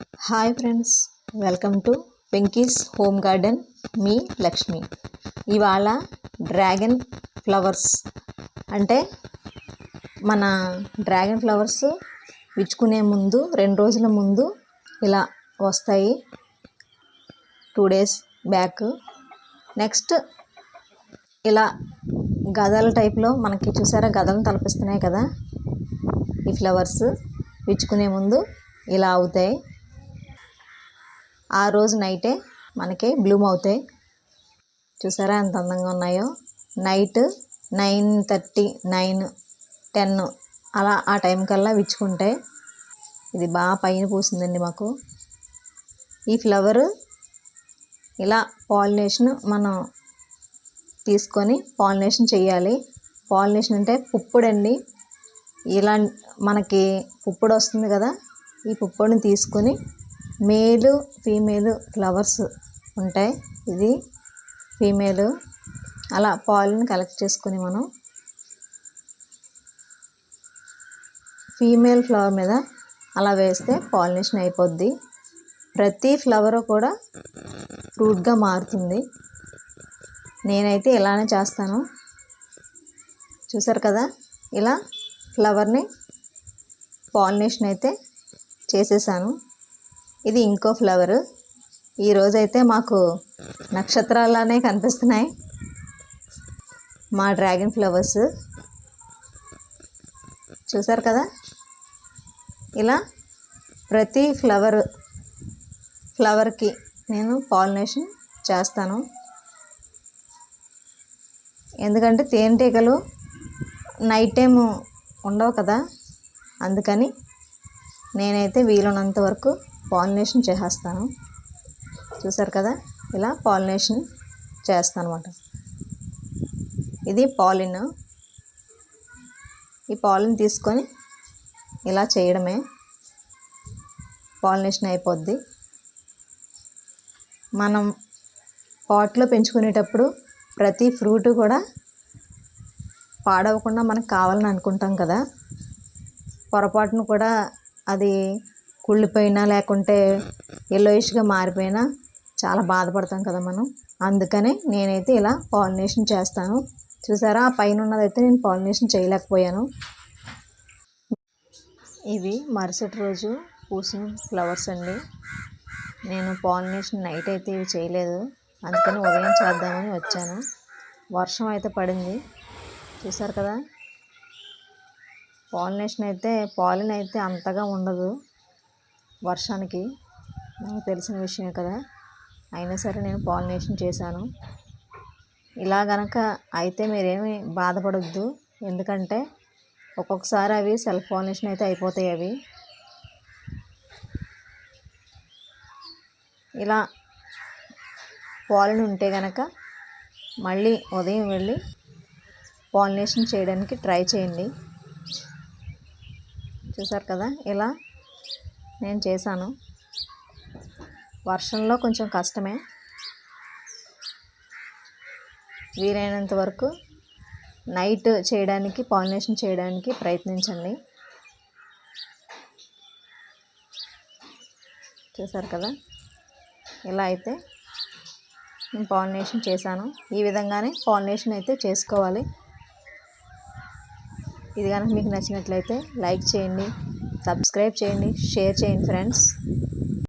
Hi friends welcome to Venky's home garden మీ లక్ష్మి ఇవాళ dragon flowers అంటే మన డ్రాగన్ ఫ్లవర్స్ విచ్చుకునే ముందు రెండు రోజుల ముందు ఇలా వస్తాయి. టూ డేస్ బ్యాక్ నెక్స్ట్ ఇలా గదల టైప్లో మనకి చూసారా గదలను తలపిస్తున్నాయి కదా. ఈ ఫ్లవర్స్ విచ్చుకునే ముందు ఇలా అవుతాయి. ఆ రోజు నైటే మనకి బ్లూమ్ అవుతాయి. చూసారా ఎంత అందంగా ఉన్నాయో? Night nine thirty nine ten అలా ఆ టైం కల్లా విచ్చుకుంటాయి ఇది బాగా పైన పూసిందండి మాకు. ఈ ఫ్లవర్ ఇలా పాలినేషన్ మనం తీసుకొని పాలినేషన్ చేయాలి. పాలినేషన్ అంటే పుప్పుడండి. ఇలా మనకి పుప్పుడు వస్తుంది కదా ఈ పుప్పుడిని తీసుకొని మేలు ఫీమేలు ఫ్లవర్స్ ఉంటాయి. ఇది ఫీమేలు. అలా పాలను కలెక్ట్ చేసుకుని మనం ఫీమేల్ ఫ్లవర్ మీద అలా వేస్తే పాలినేషన్ అయిపోద్ది. ప్రతి ఫ్లవర్ కూడా ఫ్రూట్గా మారుతుంది. నేనైతే ఇలానే చేస్తాను. చూసారు కదా? ఇలా ఫ్లవర్ని పాలినేషన్ అయితే చేసేసాను. ఇది ఇంకో ఫ్లవర్ ఈరోజైతే మాకు నక్షత్రాలనే కనిపిస్తున్నాయి. మా డ్రాగన్ ఫ్లవర్స్ చూసారు కదా? ఇలా ప్రతి ఫ్లవర్ ఫ్లవర్కి నేను పాలినేషన్ చేస్తాను. ఎందుకంటే తేనెటీగలు నైట్ టైం ఉండవు కదా? అందుకని నేనైతే వీలున్నంత వరకు పాలినేషన్ చేసేస్తాను. చూసారు కదా? ఇలా పాలినేషన్ చేస్తాను అనమాట ఇది పాలిన్. ఈ పాలిన్ తీసుకొని ఇలా చేయడమే. పాలినేషన్ అయిపోద్ది. మనం పాట్లో పెంచుకునేటప్పుడు ప్రతి ఫ్రూట్ కూడా పాడవకుండా మనకు కావాలని అనుకుంటాం కదా? పొరపాటును కూడా అది కుళ్ళిపోయినా లేకుంటే ఎల్లోయిష్గా మారిపోయినా చాలా బాధపడతాం కదా మనం. అందుకనే నేనైతే ఇలా పాలినేషన్ చేస్తాను. చూసారా? ఆ పైన ఉన్నదైతే నేను పాలినేషన్ చేయలేకపోయాను. ఇవి మరుసటి రోజు పూసిన ఫ్లవర్స్ అండి. నేను పాలినేషన్ నైట్ అయితే ఇవి చేయలేదు. అందుకని ఉదయం చేద్దామని వచ్చాను. వర్షం అయితే పడింది. చూసారు కదా? పాలినేషన్ అయితే పాలిన్ అయితే అంతగా ఉండదు. వర్షానికి నాకు తెలిసిన విషయమే కదా. అయినా సరే నేను పాలినేషన్ చేశాను. ఇలా గనక అయితే మీరేమి బాధపడొద్దు. ఎందుకంటే ఒక్కొక్కసారి అవి సెల్ఫ్ పాలినేషన్ అయితే అయిపోతాయి అవి. ఇలా పాలిన్ ఉంటే కనుక మళ్ళీ ఉదయం వెళ్ళి పాలినేషన్ చేయడానికి ట్రై చేయండి. చూసారు కదా? ఇలా నేను చేశాను. వర్షంలో కొంచెం కష్టమే. వీలైనంత వరకు నైట్ చేయడానికి పాలినేషన్ చేయడానికి ప్రయత్నించండి. చూసారు కదా? ఇలా అయితే నేను పాలినేషన్ చేశాను. ఈ విధంగానే పాలినేషన్ అయితే చేసుకోవాలి. ఇది కనుక మీకు నచ్చినట్లయితే లైక్ చేయండి. సబ్స్క్రైబ్ చేయండి షేర్ చేయండి ఫ్రెండ్స్.